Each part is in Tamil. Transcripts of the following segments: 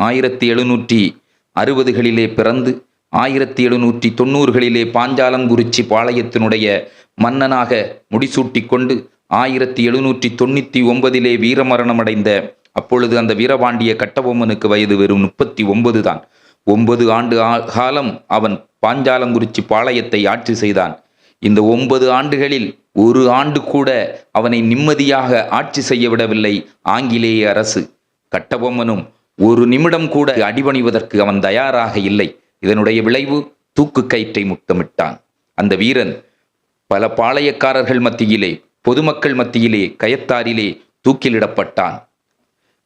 ஆயிரத்தி எழுநூற்றி அறுபதுகளிலே பிறந்து ஆயிரத்தி எழுநூற்றி தொண்ணூறுகளிலே பாஞ்சாலங்குறிச்சி பாளையத்தினுடைய மன்னனாக முடிசூட்டி கொண்டு ஆயிரத்தி எழுநூற்றி தொண்ணூற்றி ஒன்பதிலே வீரமரணமடைந்த அப்பொழுது அந்த வீரபாண்டிய கட்டபொம்மனுக்கு வயது வெறும் முப்பத்தி ஒன்பது தான். ஒன்பது ஆண்டு ஆ- காலம் அவன் பாஞ்சாலங்குறிச்சி பாளையத்தை ஆட்சி செய்தான். இந்த ஒன்பது ஆண்டுகளில் ஒரு ஆண்டு கூட அவனை நிம்மதியாக ஆட்சி செய்ய விடவில்லை ஆங்கிலேய அரசு. கட்டபொம்மனும் ஒரு நிமிடம் கூட அடிபணிவதற்கு அவன் தயாராக இல்லை. இதனுடைய விளைவு தூக்கு கயிற்றை முத்தமிட்டான். அந்த வீரன் பல பாளையக்காரர்கள் மத்தியிலே பொதுமக்கள் மத்தியிலே கயத்தாரிலே தூக்கிலிடப்பட்டான்.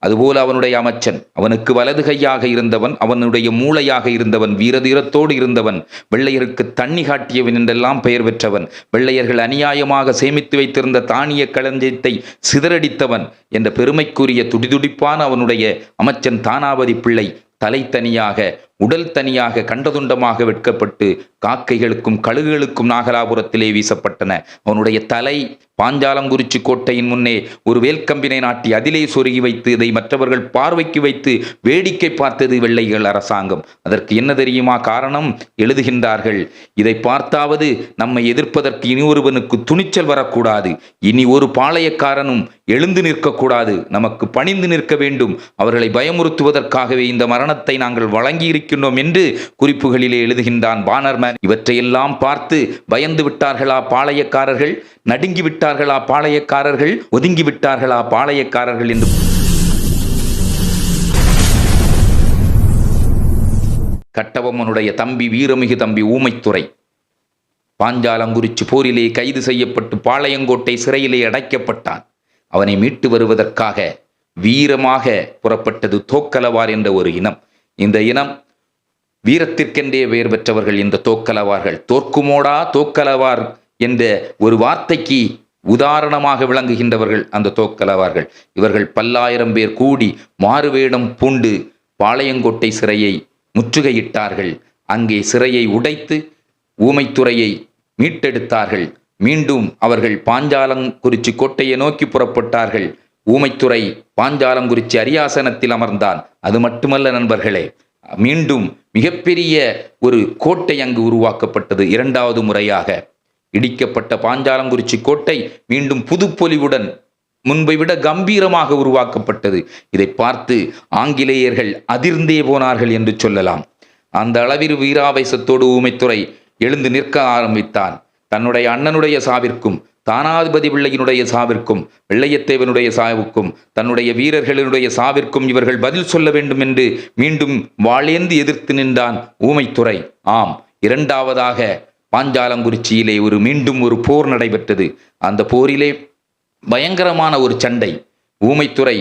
அதுபோல அவனுடைய அமைச்சன் அவனுக்கு வலது கையாக இருந்தவன் அவனுடைய மூளையாக இருந்தவன் வீரதீரத்தோடு இருந்தவன் வெள்ளையருக்கு தண்ணி காட்டியவன் என்றெல்லாம் பெயர் பெற்றவன் வெள்ளையர்கள் அநியாயமாக சேமித்து வைத்திருந்த தானிய களஞ்சியத்தை சிதறடித்தவன் என்ற பெருமைக்குரிய துடிதுடிப்பான அவனுடைய அமைச்சன் தானாபதி பிள்ளை தலை தனியாக உடல் தனியாக கண்டதுண்டமாக வெட்கப்பட்டு காக்கைகளுக்கும் கழுகுகளுக்கும் நாகலாபுரத்திலே வீசப்பட்டன. அவனுடைய தலை பாஞ்சாலங்குறிச்சி கோட்டையின் முன்னே ஒரு வேல்கம்பினை நாட்டி அதிலே சொருகி வைத்து இதை மற்றவர்கள் பார்வைக்கு வைத்து வேடிக்கை பார்த்தது வெள்ளைகள் அரசாங்கம். அதற்கு என்ன தெரியுமா காரணம்? எழுதுகின்றார்கள் இதை பார்த்தாவது நம்மை எதிர்ப்பதற்கு இனி ஒருவனுக்கு துணிச்சல் வரக்கூடாது. இனி ஒரு பாளையக்காரனும் எழுந்து நிற்கக்கூடாது. நமக்கு பணிந்து நிற்க வேண்டும். அவர்களை பயமுறுத்துவதற்காகவே இந்த மரணத்தை நாங்கள் வழங்கி இருக்கின்றோம் என்று குறிப்புகளிலே எழுதுகின்றான் பானர்மேன் இவற்றையெல்லாம் பார்த்து பயந்து விட்டார்களா பாளையக்காரர்கள்? நடுங்கி விட்டார்களா பாளையக்காரர்கள்? ஒதுங்கி விட்டார்களா பாளையக்காரர்கள் என்று கட்டபொம்மனுடைய தம்பி வீரமிகு தம்பி ஊமைத்துறை. பாஞ்சாலங்குறிச்சி போரிலே கைது செய்யப்பட்டு பாளையங்கோட்டை சிறையிலே அடைக்கப்பட்டான். அவனை மீட்டு வருவதற்காக வீரமாக புறப்பட்டது தோக்கலவார் என்ற ஒரு இனம். இந்த இனம் வீரத்திற்கென்றே பெயர் பெற்றவர்கள் இந்த தோக்கலவார்கள். தோற்குமோடா தோக்கலவார் என்ற ஒரு வார்த்தைக்கு உதாரணமாக விளங்குகின்றவர்கள் அந்த தோக்கலவார்கள். இவர்கள் பல்லாயிரம் பேர் கூடி மாறுவேடம் பூண்டு பாளையங்கோட்டை சிறையை முற்றுகையிட்டார்கள். அங்கே சிறையை உடைத்து ஊமைத்துறையை மீட்டெடுத்தார்கள். மீண்டும் அவர்கள் பாஞ்சாலங்குறிச்சி கோட்டையை நோக்கி புறப்பட்டார்கள். ஊமைத்துறை பாஞ்சாலங்குறிச்சி அரியாசனத்தில் அமர்ந்தான். அது மட்டுமல்ல நண்பர்களே மீண்டும் மிகப்பெரிய ஒரு கோட்டை அங்கு உருவாக்கப்பட்டது. இரண்டாவது முறையாக இடிக்கப்பட்ட பாஞ்சாலங்குறிச்சி கோட்டை மீண்டும் புதுப்பொலிவுடன் முன்பை விட கம்பீரமாக உருவாக்கப்பட்டது. இதை பார்த்து ஆங்கிலேயர்கள் அதிர்ந்தே போனார்கள் என்று சொல்லலாம். அந்த அளவில் வீராவேசத்தோடு ஊமைத்துறை எழுந்து நிற்க ஆரம்பித்தான். தன்னுடைய அண்ணனுடைய சாவிற்கும் தானாதிபதி பிள்ளையினுடைய சாவிற்கும் வெள்ளையத்தேவனுடைய சாவுக்கும் தன்னுடைய வீரர்களினுடைய சாவிற்கும் இவர்கள் பதில் சொல்ல வேண்டும் என்று மீண்டும் வாளேந்து எதிர்த்து நின்றான் ஊமைத்துறை. ஆம் இரண்டாவதாக பாஞ்சாலங்குறிச்சியிலே ஒரு மீண்டும் ஒரு போர் நடைபெற்றது. அந்த போரிலே பயங்கரமான ஒரு சண்டை. ஊமைத்துறை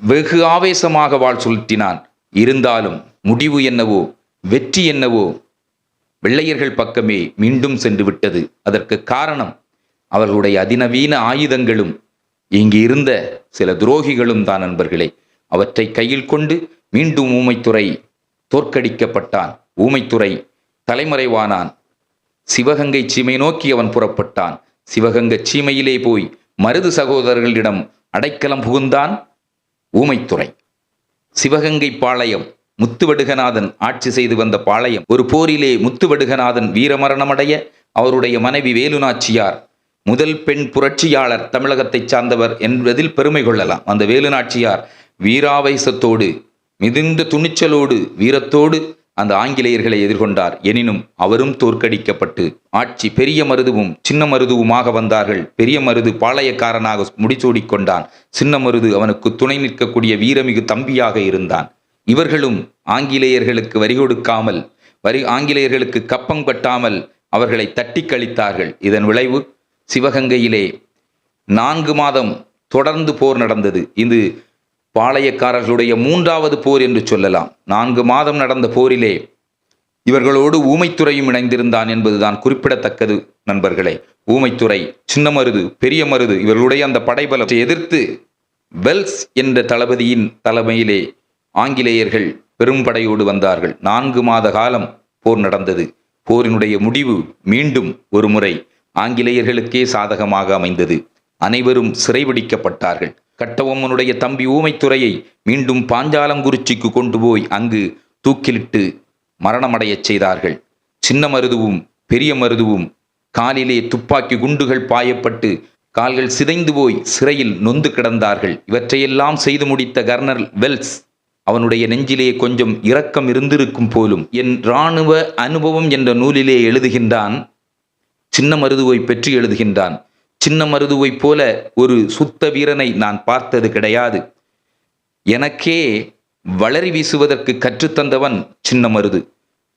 வெகு ஆவேசமாக வாழ் சுழற்றினான். இருந்தாலும் முடிவு என்னவோ வெற்றி என்னவோ வெள்ளையர்கள் பக்கமே மீண்டும் சென்று விட்டது. அதற்கு காரணம் அவர்களுடைய அதிநவீன ஆயுதங்களும் இங்கு இருந்த சில துரோகிகளும் தான் நண்பர்களே. அவற்றை கையில் கொண்டு மீண்டும் ஊமைத்துறை தோற்கடிக்கப்பட்டான். ஊமைத்துறை தலைமறைவானான். சிவகங்கை சீமை நோக்கி அவன் புறப்பட்டான். சிவகங்க சீமையிலே போய் மருது சகோதரர்களிடம் அடைக்கலம் புகுந்தான் ஊமைத்துறை. சிவகங்கை பாளையம் முத்துவடுகநாதன் ஆட்சி செய்து வந்த பாளையம் ஒரு போரிலே முத்துவடுகநாதன் வீரமரணமடைய அவருடைய மனைவி வேலுநாச்சியார் முதல் பெண் புரட்சியாளர் தமிழகத்தைச் சார்ந்தவர் என்பதில் பெருமை கொள்ளலாம். அந்த வேலுநாச்சியார் வீராவேசத்தோடு மிகுந்த துணிச்சலோடு வீரத்தோடு அந்த ஆங்கிலேயர்களை எதிர்கொண்டார். எனினும் அவரும் தோற்கடிக்கப்பட்டு ஆட்சி பெரிய மருதுவும் சின்ன மருதுவுமாக வந்தார்கள். பெரிய மருது பாளையக்காரனாக முடிசூடிக் கொண்டான். சின்ன மருது அவனுக்கு துணை நிற்கக்கூடிய வீரமிகு தம்பியாக இருந்தான். இவர்களும் ஆங்கிலேயர்களுக்கு வரி கொடுக்காமல் வரி ஆங்கிலேயர்களுக்கு கப்பம் கட்டாமல் அவர்களை தட்டி கழித்தார்கள். இதன் விளைவு சிவகங்கையிலே நான்கு மாதம் தொடர்ந்து போர் நடந்தது. இது பாளையக்காரர்களுடைய மூன்றாவது போர் என்று சொல்லலாம். நான்கு மாதம் நடந்த போரிலே இவர்களோடு ஊமைத்துறையும் இணைந்திருந்தான் என்பதுதான் குறிப்பிடத்தக்கது நண்பர்களே. ஊமைத்துறை சின்ன மருது பெரிய மருது இவர்களுடைய அந்த படைபலத்தை எதிர்த்து வெல்ஸ் என்ற தளபதியின் தலைமையிலே ஆங்கிலேயர்கள் பெரும்படையோடு வந்தார்கள். நான்கு மாத காலம் போர் நடந்தது. போரினுடைய முடிவு மீண்டும் ஒரு முறை ஆங்கிலேயர்களுக்கே சாதகமாக அமைந்தது. அனைவரும் சிறைபிடிக்கப்பட்டார்கள். கட்டபொம்மனுடைய தம்பி ஊமைத்துறையை மீண்டும் பாஞ்சாலங்குறிச்சிக்கு கொண்டு போய் அங்கு தூக்கிலிட்டு மரணமடையச் செய்தார்கள். சின்ன மருதுவும் பெரிய மருதுவும் காலிலே துப்பாக்கி குண்டுகள் பாயப்பட்டு கால்கள் சிதைந்து போய் சிறையில் நொந்து கிடந்தார்கள். இவற்றையெல்லாம் செய்து முடித்த கர்னல் வெல்ஸ் அவனுடைய நெஞ்சிலே கொஞ்சம் இரக்கம் இருந்திருக்கும் போலும் என் இராணுவ அனுபவம் என்ற நூலிலே எழுதுகின்றான் சின்ன மருதுவை பற்றி எழுதுகின்றான். சின்ன மருதுவைப் போல ஒரு சுத்த வீரனை நான் பார்த்தது கிடையாது. எனக்கே வளரி வீசுவதற்கு கற்றுத்தந்தவன் சின்ன மருது.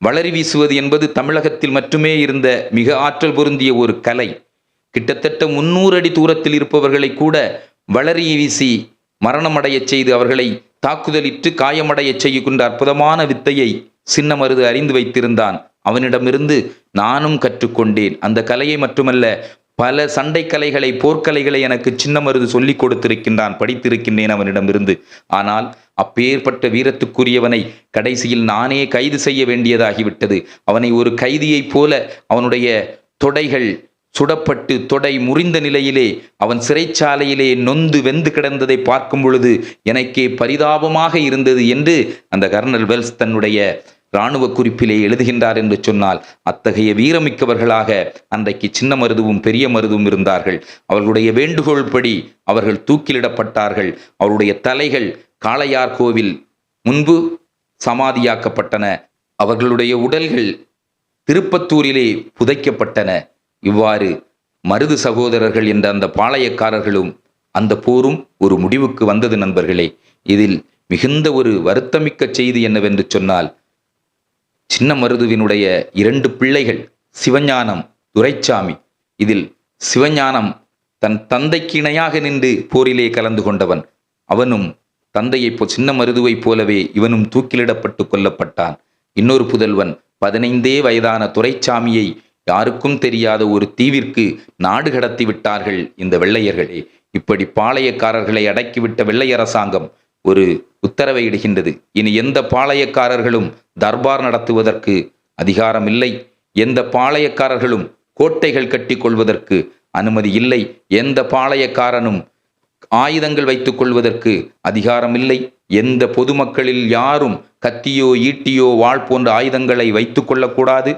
வளரி வீசுவது என்பது தமிழகத்தில் மட்டுமே இருந்த மிக ஆற்றல் பொருந்திய ஒரு கலை. கிட்டத்தட்ட முன்னூறு அடி தூரத்தில் இருப்பவர்களை கூட வளரி வீசி மரணமடையச் செய்து அவர்களை தாக்குதலிட்டு காயமடையச் செய்கின்ற அற்புதமான வித்தையை சின்ன மருது அறிந்து வைத்திருந்தான். அவனிடமிருந்து நானும் கற்றுக்கொண்டேன். அந்த கலையை மட்டுமல்ல பல சண்டை கலைகளை போர்க்கலைகளை எனக்கு சின்னமருது சொல்லிக் கொடுத்திருக்கின்றான் படித்திருக்கின்றேன் அவனிடமிருந்து. ஆனால் அப்பேற்பட்ட வீரத்துக்குரியவனை கடைசியில் நானே கைது செய்ய வேண்டியதாகிவிட்டது. அவனை ஒரு கைதியைப் போல அவனுடைய தொடைகள் சுடப்பட்டு தொடை முறிந்த நிலையிலே அவன் சிறைச்சாலையிலே நொந்து வெந்து கிடந்ததை பார்க்கும் பொழுது எனக்கே பரிதாபமாக இருந்தது என்று அந்த கர்னல் வெல்ஸ் தன்னுடைய இராணுவ குறிப்பிலே எழுதுகின்றார் என்று சொன்னால் அத்தகைய வீரமிக்கவர்களாக அன்றைக்கு சின்ன மருதுவும் பெரிய மருதுவும் இருந்தார்கள். அவர்களுடைய வேண்டுகோள் படி அவர்கள் தூக்கிலிடப்பட்டார்கள். அவருடைய தலைகள் காளையார் கோவில் முன்பு சமாதியாக்கப்பட்டன. அவர்களுடைய உடல்கள் திருப்பத்தூரிலே புதைக்கப்பட்டன. இவ்வாறு மருது சகோதரர்கள் என்ற அந்த பாளையக்காரர்களும் அந்த போரும் ஒரு முடிவுக்கு வந்தது நண்பர்களே. இதில் மிகுந்த ஒரு வருத்தமிக்க செய்தி என்னவென்று சொன்னால் சின்ன மருதுவினுடைய இரண்டு பிள்ளைகள் சிவஞானம் துரைச்சாமி. இதில் சிவஞானம் தன் தந்தைக்கு இணையாக நின்று போரிலே கலந்து கொண்டவன். அவனும் தந்தையைப் சின்ன மருதுவைப் போலவே இவனும் தூக்கிலிடப்பட்டு கொல்லப்பட்டான். இன்னொரு புதல்வன் பதினைந்தே வயதான துரைச்சாமியை யாருக்கும் தெரியாத ஒரு தீவிற்கு நாடு கடத்தி விட்டார்கள் இந்த வெள்ளையர்களே. இப்படி பாளையக்காரர்களை அடக்கிவிட்ட வெள்ளை அரசாங்கம் ஒரு உத்தரவை இடுகின்றது. இனி எந்த பாளையக்காரர்களும் தர்பார் நடத்துவதற்கு அதிகாரம் இல்லை எந்த பாளையக்காரர்களும் கோட்டைகள் கட்டி கொள்வதற்கு அனுமதி இல்லை எந்த பாளையக்காரனும் ஆயுதங்கள் வைத்துக் கொள்வதற்கு அதிகாரம் இல்லை எந்த பொதுமக்களில் யாரும் கத்தியோ ஈட்டியோ வாழ் போன்ற ஆயுதங்களை வைத்துக் கொள்ளக்கூடாது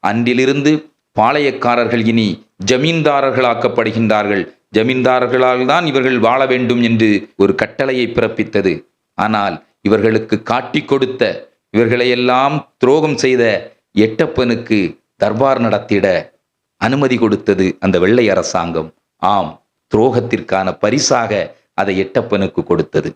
அன்றிலிருந்து பாளையக்காரர்கள் இனி ஜமீன்தாரர்களாக்கப்படுகின்றார்கள். ஜமீன்தாரர்களால் தான் இவர்கள் வாழ வேண்டும் என்று ஒரு கட்டளையை பிறப்பித்தது. ஆனால் இவர்களுக்கு காட்டிக் கொடுத்த இவர்களையெல்லாம் துரோகம் செய்த எட்டப்பனுக்கு தர்பார் நடத்திட அனுமதி கொடுத்தது அந்த வெள்ளை அரசாங்கம். ஆம் துரோகத்திற்கான பரிசாக அதை எட்டப்பனுக்கு கொடுத்தது.